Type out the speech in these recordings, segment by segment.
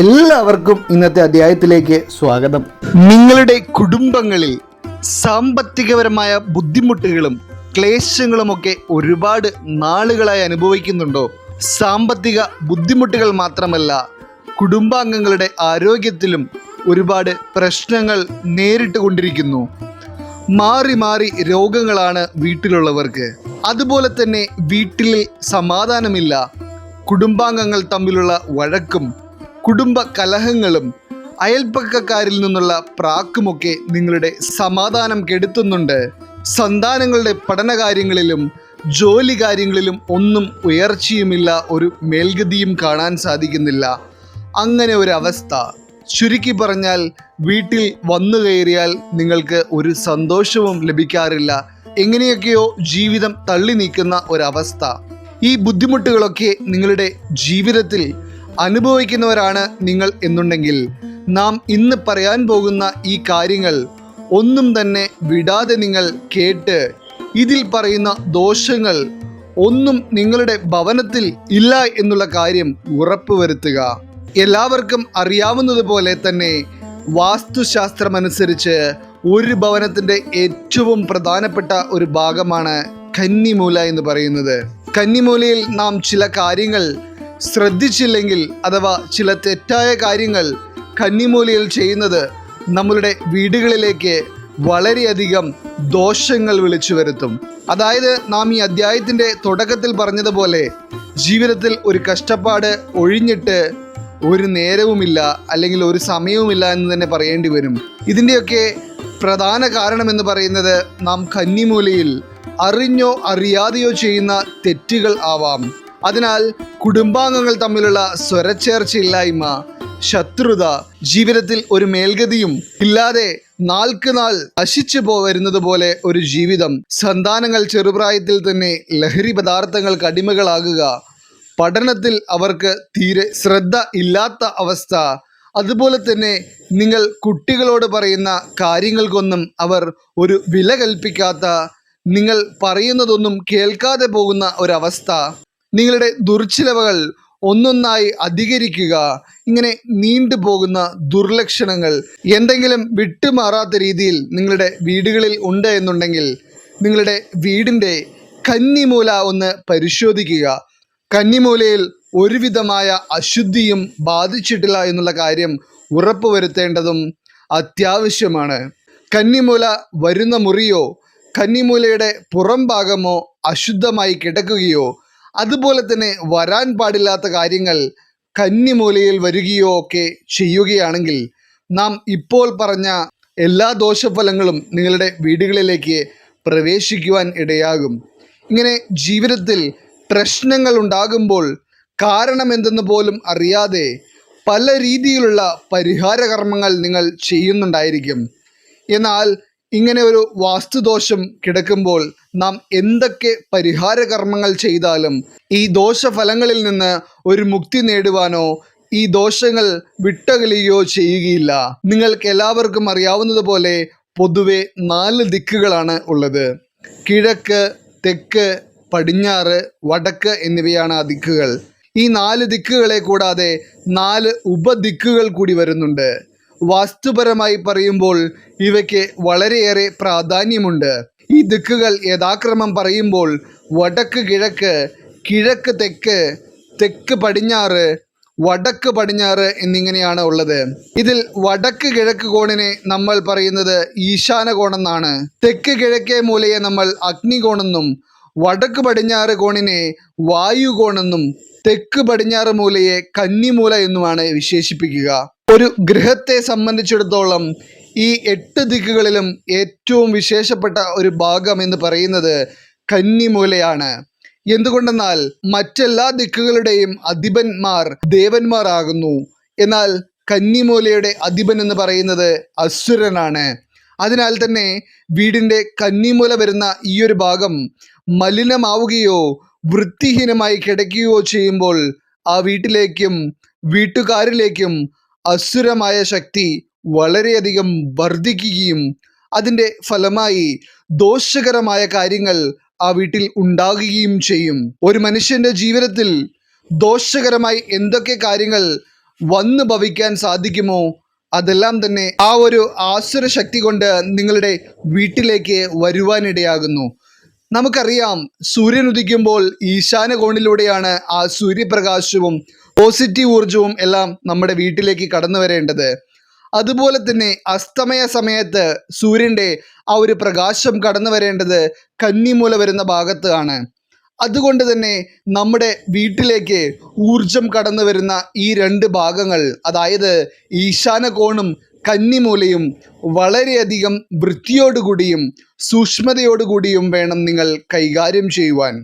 എല്ലാവർക്കും ഇന്നത്തെ അധ്യായത്തിലേക്ക് സ്വാഗതം. നിങ്ങളുടെ കുടുംബങ്ങളിൽ സാമ്പത്തികപരമായ ബുദ്ധിമുട്ടുകളും ക്ലേശങ്ങളുമൊക്കെ ഒരുപാട് നാളുകളായി അനുഭവിക്കുന്നുണ്ടോ? സാമ്പത്തിക ബുദ്ധിമുട്ടുകൾ മാത്രമല്ല കുടുംബാംഗങ്ങളുടെ ആരോഗ്യത്തിലും ഒരുപാട് പ്രശ്നങ്ങൾ നേരിട്ട് കൊണ്ടിരിക്കുന്നു മാറി മാറി രോഗങ്ങളാണ് വീട്ടിലുള്ളവർക്ക്. അതുപോലെ തന്നെ വീട്ടിൽ സമാധാനമില്ല. കുടുംബാംഗങ്ങൾ തമ്മിലുള്ള വഴക്കും കുടുംബ കലഹങ്ങളും അയൽപ്പക്കക്കാരിൽ നിന്നുള്ള പ്രാക്കുമൊക്കെ നിങ്ങളുടെ സമാധാനം കെടുത്തുന്നുണ്ട്. സന്താനങ്ങളുടെ പഠനകാര്യങ്ങളിലും ജോലി കാര്യങ്ങളിലും ഒന്നും ഉയർച്ചയുമില്ല ഒരു മേൽഗതിയും കാണാൻ സാധിക്കുന്നില്ല. അങ്ങനെ ഒരു അവസ്ഥ ചുരുക്കി പറഞ്ഞാൽ വീട്ടിൽ വന്നു കയറിയാൽ നിങ്ങൾക്ക് ഒരു സന്തോഷവും ലഭിക്കാറില്ല. എങ്ങനെയൊക്കെയോ ജീവിതം തള്ളി നീക്കുന്ന ഒരവസ്ഥ. ഈ ബുദ്ധിമുട്ടുകളൊക്കെ നിങ്ങളുടെ ജീവിതത്തിൽ അനുഭവിക്കുന്നവരാണ് നിങ്ങൾ എന്നുണ്ടെങ്കിൽ നാം ഇന്ന് പറയാൻ പോകുന്ന ഈ കാര്യങ്ങൾ ഒന്നും തന്നെ വിടാതെ നിങ്ങൾ കേട്ട് ഇതിൽ പറയുന്ന ദോഷങ്ങൾ ഒന്നും നിങ്ങളുടെ ഭവനത്തിൽ ഇല്ല എന്നുള്ള കാര്യം ഉറപ്പുവരുത്തുക. എല്ലാവർക്കും അറിയാവുന്നതുപോലെ തന്നെ വാസ്തുശാസ്ത്രമനുസരിച്ച് ഒരു ഭവനത്തിന്റെ ഏറ്റവും പ്രധാനപ്പെട്ട ഒരു ഭാഗമാണ് കന്നിമൂല എന്ന് പറയുന്നത്. കന്നിമൂലയിൽ നാം ചില കാര്യങ്ങൾ ശ്രദ്ധിച്ചില്ലെങ്കിൽ അഥവാ ചില തെറ്റായ കാര്യങ്ങൾ കന്നിമൂലയിൽ ചെയ്യുന്നത് നമ്മളുടെ വീടുകളിലേക്ക് വളരെയധികം ദോഷങ്ങൾ വിളിച്ചു വരുത്തും. അതായത് നാം ഈ അധ്യായത്തിന്റെ തുടക്കത്തിൽ പറഞ്ഞതുപോലെ ജീവിതത്തിൽ ഒരു കഷ്ടപ്പാട് ഒഴിഞ്ഞിട്ട് ഒരു നേരവുമില്ല അല്ലെങ്കിൽ ഒരു സമയവുമില്ല എന്ന് തന്നെ പറയേണ്ടി വരും. ഇതിന്റെയൊക്കെ പ്രധാന കാരണം എന്ന് പറയുന്നത് നാം കന്നിമൂലയിൽ അറിഞ്ഞോ അറിയാതെയോ ചെയ്യുന്ന തെറ്റുകൾ ആവാം. അതിനാൽ കുടുംബാംഗങ്ങൾ തമ്മിലുള്ള സ്വരച്ചേർച്ചയില്ലായ്മ ശത്രുത ജീവിതത്തിൽ ഒരു മേൽഗതിയും ഇല്ലാതെ നാൾക്ക് നാൾ നശിച്ചു പോവരുന്നത് പോലെ ഒരു ജീവിതം. സന്താനങ്ങൾ ചെറുപ്രായത്തിൽ തന്നെ ലഹരി പദാർത്ഥങ്ങൾക്ക് അടിമകളാകുക. പഠനത്തിൽ അവർക്ക് തീരെ ശ്രദ്ധ ഇല്ലാത്ത അവസ്ഥ. അതുപോലെ തന്നെ നിങ്ങൾ കുട്ടികളോട് പറയുന്ന കാര്യങ്ങൾക്കൊന്നും അവർ ഒരു വില കൽപ്പിക്കാത്ത നിങ്ങൾ പറയുന്നതൊന്നും കേൾക്കാതെ പോകുന്ന ഒരവസ്ഥ. നിങ്ങളുടെ ദുർച്ചിലവകൾ ഒന്നൊന്നായി അധികരിക്കുക. ഇങ്ങനെ നീണ്ടു പോകുന്ന ദുർലക്ഷണങ്ങൾ എന്തെങ്കിലും വിട്ടുമാറാത്ത രീതിയിൽ നിങ്ങളുടെ വീടുകളിൽ ഉണ്ട് എന്നുണ്ടെങ്കിൽ നിങ്ങളുടെ വീടിന്റെ കന്നിമൂല ഒന്ന് പരിശോധിക്കുക. കന്നിമൂലയിൽ ഒരുവിധമായ അശുദ്ധിയും ബാധിച്ചിട്ടില്ല എന്നുള്ള കാര്യം ഉറപ്പുവരുത്തേണ്ടതും അത്യാവശ്യമാണ്. കന്നിമൂല വരുന്ന മുറിയോ കന്നിമൂലയുടെ പുറം ഭാഗമോ അശുദ്ധമായി കിടക്കുകയോ അതുപോലെ തന്നെ വരാൻ പാടില്ലാത്ത കാര്യങ്ങൾ കന്നിമൂലയിൽ വരികയോ ഒക്കെ ചെയ്യുകയാണെങ്കിൽ നാം ഇപ്പോൾ പറഞ്ഞ എല്ലാ ദോഷഫലങ്ങളും നിങ്ങളുടെ വീടുകളിലേക്ക് പ്രവേശിക്കുവാൻ ഇടയാകും. ഇങ്ങനെ ജീവിതത്തിൽ പ്രശ്നങ്ങൾ ഉണ്ടാകുമ്പോൾ കാരണമെന്തെന്ന് പോലും അറിയാതെ പല രീതിയിലുള്ള പരിഹാര കർമ്മങ്ങൾ നിങ്ങൾ ചെയ്യുന്നുണ്ടായിരിക്കും. എന്നാൽ ഇങ്ങനെ ഒരു വാസ്തുദോഷം കിടക്കുമ്പോൾ നാം എന്തൊക്കെ പരിഹാര കർമ്മങ്ങൾ ചെയ്താലും ഈ ദോഷഫലങ്ങളിൽ നിന്ന് ഒരു മുക്തി നേടുവാനോ ഈ ദോഷങ്ങൾ വിട്ടകലുകയോ ചെയ്യുകയില്ല. നിങ്ങൾക്ക് എല്ലാവർക്കും അറിയാവുന്നതുപോലെ പൊതുവെ നാല് ദിക്കുകളാണ് ഉള്ളത്. കിഴക്ക് തെക്ക് പടിഞ്ഞാറ് വടക്ക് എന്നിവയാണ് ആ ദിക്കുകൾ. ഈ നാല് ദിക്കുകളെ കൂടാതെ നാല് ഉപദിക്കുകൾ കൂടി വരുന്നുണ്ട്. വാസ്തുപരമായി പറയുമ്പോൾ ഇവയ്ക്ക് വളരെയേറെ പ്രാധാന്യമുണ്ട്. ഈ ദിക്കുകൾ യഥാക്രമം പറയുമ്പോൾ വടക്ക് കിഴക്ക് കിഴക്ക് തെക്ക് തെക്ക് പടിഞ്ഞാറ് വടക്ക് പടിഞ്ഞാറ് എന്നിങ്ങനെയാണ് ഉള്ളത്. ഇതിൽ വടക്ക് കിഴക്ക് കോണിനെ നമ്മൾ പറയുന്നത് ഈശാന കോണെന്നാണ്. തെക്ക് കിഴക്കേ മൂലയെ നമ്മൾ അഗ്നികോണെന്നും വടക്ക് പടിഞ്ഞാറ് കോണിനെ വായുകോണെന്നും തെക്ക് പടിഞ്ഞാറ് മൂലയെ കന്നിമൂല എന്നുമാണ് വിശേഷിപ്പിക്കുക. ഒരു ഗൃഹത്തെ സംബന്ധിച്ചിടത്തോളം ഈ എട്ട് ദിക്കുകളിലും ഏറ്റവും വിശേഷപ്പെട്ട ഒരു ഭാഗം എന്ന് പറയുന്നത് കന്നിമൂലയാണ്. എന്തുകൊണ്ടെന്നാൽ മറ്റെല്ലാ ദിക്കുകളുടെയും അധിപന്മാർ ദേവന്മാരാകുന്നു. എന്നാൽ കന്നിമൂലയുടെ അധിപൻ എന്ന് പറയുന്നത് അസുരനാണ്. അതിനാൽ തന്നെ വീടിന്റെ കന്നിമൂല വരുന്ന ഈ ഒരു ഭാഗം മലിനമാവുകയോ വൃത്തിഹീനമായി കിടക്കുകയോ ചെയ്യുമ്പോൾ ആ വീട്ടിലേക്കും വീട്ടുകാരിലേക്കും അസുരമായ ശക്തി വളരെയധികം വർദ്ധിക്കുകയും അതിന്റെ ഫലമായി ദോഷകരമായ കാര്യങ്ങൾ ആ വീട്ടിൽ ഉണ്ടാകുകയും ചെയ്യും. ഒരു മനുഷ്യന്റെ ജീവിതത്തിൽ ദോഷകരമായി എന്തൊക്കെ കാര്യങ്ങൾ വന്നു ഭവിക്കാൻ സാധിക്കുമോ അതെല്ലാം തന്നെ ആ ഒരു ആസുര ശക്തി കൊണ്ട് നിങ്ങളുടെ വീട്ടിലേക്ക് വരുവാനിടയാകുന്നു. നമുക്കറിയാം സൂര്യൻ ഉദിക്കുമ്പോൾ ഈശാന കോണിലൂടെയാണ് ആ സൂര്യപ്രകാശവും പോസിറ്റീവ് ഊർജവും എല്ലാം നമ്മുടെ വീട്ടിലേക്ക് കടന്നു വരേണ്ടത്. അതുപോലെ തന്നെ അസ്തമയ സമയത്ത് സൂര്യന്റെ ആ ഒരു പ്രകാശം കടന്നു വരേണ്ടത് കന്നിമൂല വരുന്ന ഭാഗത്താണ്. അതുകൊണ്ട് തന്നെ നമ്മുടെ വീട്ടിലേക്ക് ഊർജം കടന്നു വരുന്ന ഈ രണ്ട് ഭാഗങ്ങൾ അതായത് ഈശാന കോണും കന്നിമൂലയും വളരെയധികം വൃത്തിയോടുകൂടിയും സൂക്ഷ്മതയോടുകൂടിയും വേണം നിങ്ങൾ കൈകാര്യം ചെയ്യുവാൻ.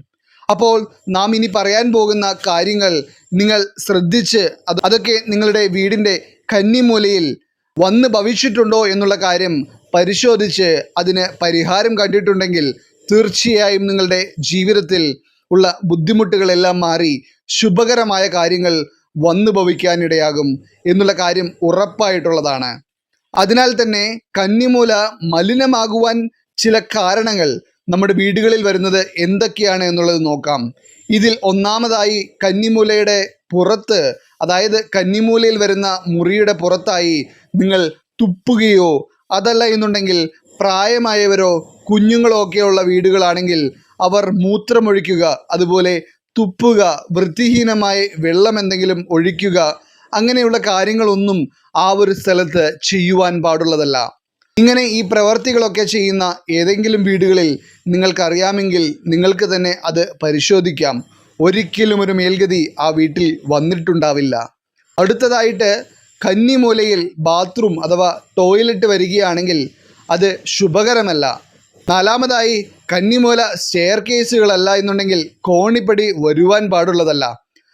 അപ്പോൾ നാം ഇനി പറയാൻ പോകുന്ന കാര്യങ്ങൾ നിങ്ങൾ ശ്രദ്ധിച്ച് അത് അതൊക്കെ നിങ്ങളുടെ വീടിന്റെ കന്നിമൂലയിൽ വന്ന് ഭവിച്ചിട്ടുണ്ടോ എന്നുള്ള കാര്യം പരിശോധിച്ച് അതിന് പരിഹാരം കണ്ടിട്ടുണ്ടെങ്കിൽ തീർച്ചയായും നിങ്ങളുടെ ജീവിതത്തിൽ ഉള്ള ബുദ്ധിമുട്ടുകളെല്ലാം മാറി ശുഭകരമായ കാര്യങ്ങൾ വന്നു ഭവിക്കാനിടയാകും എന്നുള്ള കാര്യം ഉറപ്പായിട്ടുള്ളതാണ്. അതിനാൽ തന്നെ കന്നിമൂല മലിനമാകുവാൻ ചില കാരണങ്ങൾ നമ്മുടെ വീടുകളിൽ വരുന്നത് എന്തൊക്കെയാണ് എന്നുള്ളത് നോക്കാം. ഇതിൽ ഒന്നാമതായി കന്നിമൂലയുടെ പുറത്ത് അതായത് കന്നിമൂലയിൽ വരുന്ന മുറിയുടെ പുറത്തായി നിങ്ങൾ തുപ്പുകയോ അതല്ല എന്നുണ്ടെങ്കിൽ പ്രായമായവരോ കുഞ്ഞുങ്ങളോ ഒക്കെയുള്ള വീടുകളാണെങ്കിൽ അവർ മൂത്രമൊഴിക്കുക അതുപോലെ തുപ്പുക വൃത്തിഹീനമായി വെള്ളം എന്തെങ്കിലും ഒഴിക്കുക അങ്ങനെയുള്ള കാര്യങ്ങളൊന്നും ആ ഒരു സ്ഥലത്ത് ചെയ്യുവാൻ പാടുള്ളതല്ല. ഇങ്ങനെ ഈ പ്രവർത്തികളൊക്കെ ചെയ്യുന്ന ഏതെങ്കിലും വീടുകളിൽ നിങ്ങൾക്കറിയാമെങ്കിൽ നിങ്ങൾക്ക് തന്നെ അത് പരിശോധിക്കാം. ഒരിക്കലും ഒരു മേൽഗതി ആ വീട്ടിൽ വന്നിട്ടുണ്ടാവില്ല. അടുത്തതായിട്ട് കന്നിമൂലയിൽ ബാത്റൂം അഥവാ ടോയ്ലറ്റ് വരികയാണെങ്കിൽ അത് ശുഭകരമല്ല. നാലാമതായി കന്നിമൂല സ്റ്റെയർ കേസുകളല്ല എന്നുണ്ടെങ്കിൽ കോണിപ്പടി വരുവാൻ പാടുള്ളതല്ല.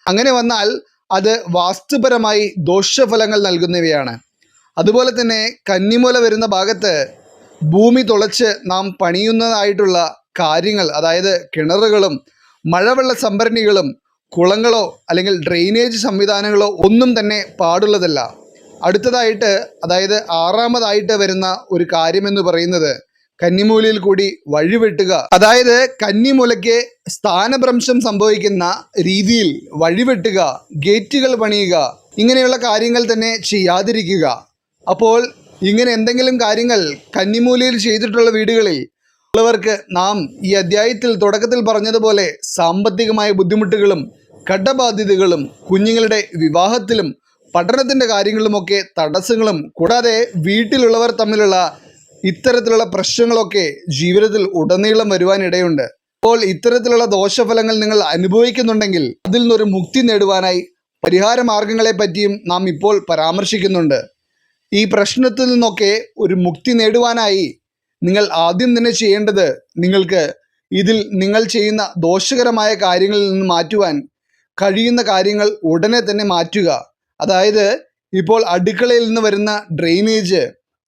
അങ്ങനെ വന്നാൽ അത് വാസ്തുപരമായി ദോഷഫലങ്ങൾ നൽകുന്നവയാണ്. അതുപോലെ തന്നെ കന്നിമൂല വരുന്ന ഭാഗത്ത് ഭൂമി തുളച്ച് നാം പണിയുന്നതായിട്ടുള്ള കാര്യങ്ങൾ അതായത് കിണറുകളും മഴവെള്ള സംഭരണികളും കുളങ്ങളോ അല്ലെങ്കിൽ ഡ്രെയിനേജ് സംവിധാനങ്ങളോ ഒന്നും തന്നെ പാടുള്ളതല്ല. അടുത്തതായിട്ട് അതായത് ആറാമതായിട്ട് വരുന്ന ഒരു കാര്യമെന്ന് പറയുന്നത് കന്നിമൂലയിൽ കൂടി വഴിവെട്ടുക അതായത് കന്നിമൂലയ്ക്ക് സ്ഥാനഭ്രംശം സംഭവിക്കുന്ന രീതിയിൽ വഴിവെട്ടുക ഗേറ്റുകൾ പണിയുക ഇങ്ങനെയുള്ള കാര്യങ്ങൾ തന്നെ ചെയ്യാതിരിക്കുക. അപ്പോൾ ഇങ്ങനെ എന്തെങ്കിലും കാര്യങ്ങൾ കന്നിമൂലയിൽ ചെയ്തിട്ടുള്ള വീടുകളിൽ ഉള്ളവർക്ക് നാം ഈ അധ്യായത്തിൽ തുടക്കത്തിൽ പറഞ്ഞതുപോലെ സാമ്പത്തികമായ ബുദ്ധിമുട്ടുകളും കടബാധ്യതകളും കുഞ്ഞുങ്ങളുടെ വിവാഹത്തിലും പഠനത്തിന്റെ കാര്യങ്ങളിലുമൊക്കെ തടസ്സങ്ങളും കൂടാതെ വീട്ടിലുള്ളവർ തമ്മിലുള്ള ഇത്തരത്തിലുള്ള പ്രശ്നങ്ങളൊക്കെ ജീവിതത്തിൽ ഉടനീളം വരുവാനിടയുണ്ട്. അപ്പോൾ ഇത്തരത്തിലുള്ള ദോഷഫലങ്ങൾ നിങ്ങൾ അനുഭവിക്കുന്നുണ്ടെങ്കിൽ അതിൽ നിന്നൊരു മുക്തി നേടുവാനായി പരിഹാര മാർഗങ്ങളെ പറ്റിയും നാം ഇപ്പോൾ പരാമർശിക്കുന്നുണ്ട്. ഈ പ്രശ്നത്തിൽ നിന്നൊക്കെ ഒരു മുക്തി നേടുവാനായി നിങ്ങൾ ആദ്യം തന്നെ ചെയ്യേണ്ടത് നിങ്ങൾക്ക് ഇതിൽ നിങ്ങൾ ചെയ്യുന്ന ദോഷകരമായ കാര്യങ്ങളിൽ നിന്ന് മാറ്റുവാൻ കഴിയുന്ന കാര്യങ്ങൾ ഉടനെ തന്നെ മാറ്റുക. അതായത് ഇപ്പോൾ അടുക്കളയിൽ നിന്ന് വരുന്ന ഡ്രെയിനേജ്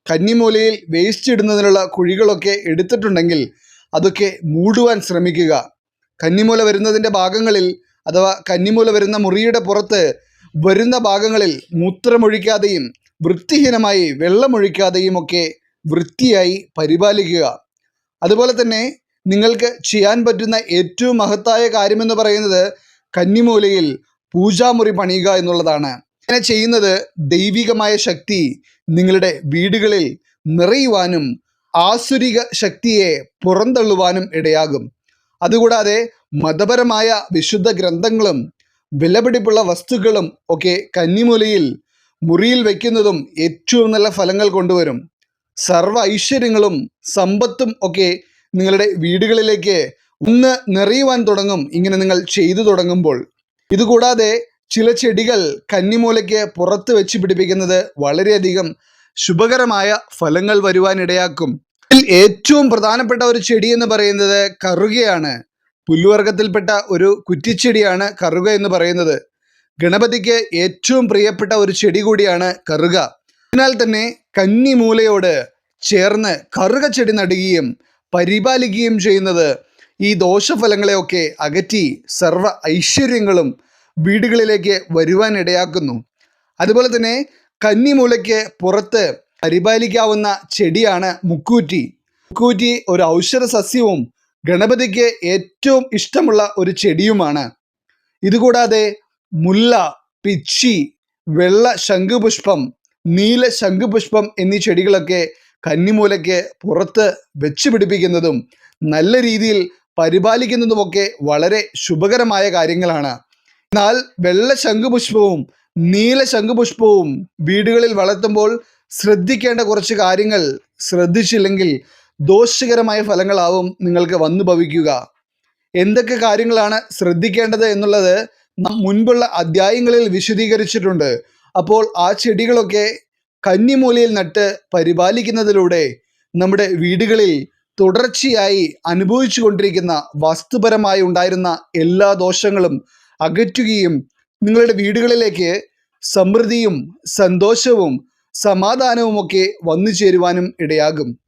കന്നിമൂലയിൽ വേസ്റ്റ് ഇടുന്നതിനുള്ള കുഴികളൊക്കെ എടുത്തിട്ടുണ്ടെങ്കിൽ അതൊക്കെ മൂടുവാൻ ശ്രമിക്കുക. കന്നിമൂല വരുന്നതിന്റെ ഭാഗങ്ങളിൽ അഥവാ കന്നിമൂല വരുന്ന മുറിയുടെ പുറത്ത് വരുന്ന ഭാഗങ്ങളിൽ മൂത്രമൊഴിക്കാതെയും വൃത്തിഹീനമായി വെള്ളമൊഴിക്കാതെയും ഒക്കെ വൃത്തിയായി പരിപാലിക്കുക. അതുപോലെ തന്നെ നിങ്ങൾക്ക് ചെയ്യാൻ പറ്റുന്ന ഏറ്റവും മഹത്തായ കാര്യമെന്ന് പറയുന്നത് കന്നിമൂലയിൽ പൂജാമുറി പണിയുക എന്നുള്ളതാണ്. ഇങ്ങനെ ചെയ്യുന്നത് ദൈവികമായ ശക്തി നിങ്ങളുടെ വീടുകളിൽ നിറയുവാനും ആസുരിക ശക്തിയെ പുറന്തള്ളുവാനും ഇടയാകും. അതുകൂടാതെ മതപരമായ വിശുദ്ധ ഗ്രന്ഥങ്ങളും വിലപിടിപ്പുള്ള വസ്തുക്കളും ഒക്കെ കന്നിമൂലയിൽ മുറിയിൽ വയ്ക്കുന്നതും ഏറ്റവും നല്ല ഫലങ്ങൾ കൊണ്ടുവരും. സർവ ഐശ്വര്യങ്ങളും സമ്പത്തും ഒക്കെ നിങ്ങളുടെ വീടുകളിലേക്ക് ഒന്ന് നിറയുവാൻ തുടങ്ങും ഇങ്ങനെ നിങ്ങൾ ചെയ്തു തുടങ്ങുമ്പോൾ. ഇതുകൂടാതെ ചില ചെടികൾ കന്നിമൂലയ്ക്ക് പുറത്ത് വെച്ച് പിടിപ്പിക്കുന്നത് വളരെയധികം ശുഭകരമായ ഫലങ്ങൾ വരുവാനിടയാക്കും. ഇതിൽ ഏറ്റവും പ്രധാനപ്പെട്ട ഒരു ചെടി എന്ന് പറയുന്നത് കറുകയാണ്. പുല്ലുവർഗത്തിൽപ്പെട്ട ഒരു കുറ്റിച്ചെടിയാണ് കറുക എന്ന് പറയുന്നത്. ഗണപതിക്ക് ഏറ്റവും പ്രിയപ്പെട്ട ഒരു ചെടി കൂടിയാണ് കറുക. അതിനാൽ തന്നെ കന്നിമൂലയോട് ചേർന്ന് കറുക ചെടി നടുകയും പരിപാലിക്കുകയും ചെയ്യുന്നത് ഈ ദോഷഫലങ്ങളെയൊക്കെ അകറ്റി സർവ ഐശ്വര്യങ്ങളും വീടുകളിലേക്ക് വരുവാനിടയാക്കുന്നു അതുപോലെ തന്നെ കന്നിമൂലയ്ക്ക് പുറത്ത് പരിപാലിക്കാവുന്ന ചെടിയാണ് മുക്കൂറ്റി. മുക്കൂറ്റി ഒരു ഔഷധ സസ്യവും ഗണപതിക്ക് ഏറ്റവും ഇഷ്ടമുള്ള ഒരു ചെടിയുമാണ്. ഇതുകൂടാതെ മുല്ല പിച്ചി വെള്ള ശംഖുപുഷ്പം നീല ശംഖുപുഷ്പം എന്നീ ചെടികളൊക്കെ കന്നിമൂലയ്ക്ക് പുറത്ത് വെച്ച് പിടിപ്പിക്കുന്നതും നല്ല രീതിയിൽ പരിപാലിക്കുന്നതുമൊക്കെ വളരെ ശുഭകരമായ കാര്യങ്ങളാണ്. എന്നാൽ വെള്ള ശംഖുപുഷ്പവും നീല ശംഖുപുഷ്പവും വീടുകളിൽ വളർത്തുമ്പോൾ ശ്രദ്ധിക്കേണ്ട കുറച്ച് കാര്യങ്ങൾ ശ്രദ്ധിച്ചില്ലെങ്കിൽ ദോഷകരമായ ഫലങ്ങളാവും നിങ്ങൾക്ക് വന്നു ഭവിക്കുക എന്തൊക്കെ കാര്യങ്ങളാണ് ശ്രദ്ധിക്കേണ്ടത് എന്നുള്ളത് മുൻപുള്ള അധ്യായങ്ങളിൽ വിശദീകരിച്ചിട്ടുണ്ട്. അപ്പോൾ ആ ചെടികളൊക്കെ കന്നിമൂലയിൽ നട്ട് പരിപാലിക്കുന്നതിലൂടെ നമ്മുടെ വീടുകളിൽ തുടർച്ചയായി അനുഭവിച്ചു കൊണ്ടിരിക്കുന്ന വാസ്തുപരമായി ഉണ്ടായിരുന്ന എല്ലാ ദോഷങ്ങളും അകറ്റുകയും നിങ്ങളുടെ വീടുകളിലേക്ക് സമൃദ്ധിയും സന്തോഷവും സമാധാനവും ഒക്കെ വന്നു ചേരുവാനും ഇടയാകും.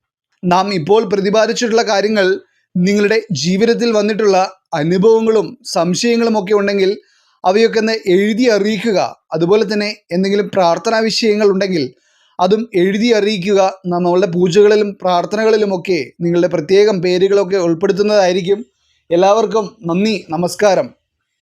നാം ഇപ്പോൾ പ്രതിപാദിച്ചിട്ടുള്ള കാര്യങ്ങൾ നിങ്ങളുടെ ജീവിതത്തിൽ വന്നിട്ടുള്ള അനുഭവങ്ങളും സംശയങ്ങളും ഒക്കെ ഉണ്ടെങ്കിൽ അവയൊക്കെ ഒന്ന് എഴുതി അറിയിക്കുക. അതുപോലെ തന്നെ എന്തെങ്കിലും പ്രാർത്ഥനാ വിഷയങ്ങൾ ഉണ്ടെങ്കിൽ അതും എഴുതി അറിയിക്കുക. നമ്മളുടെ പൂജകളിലും പ്രാർത്ഥനകളിലുമൊക്കെ നിങ്ങളുടെ പ്രത്യേകം പേരുകളൊക്കെ ഉൾപ്പെടുത്തുന്നതായിരിക്കും. എല്ലാവർക്കും നന്ദി നമസ്കാരം.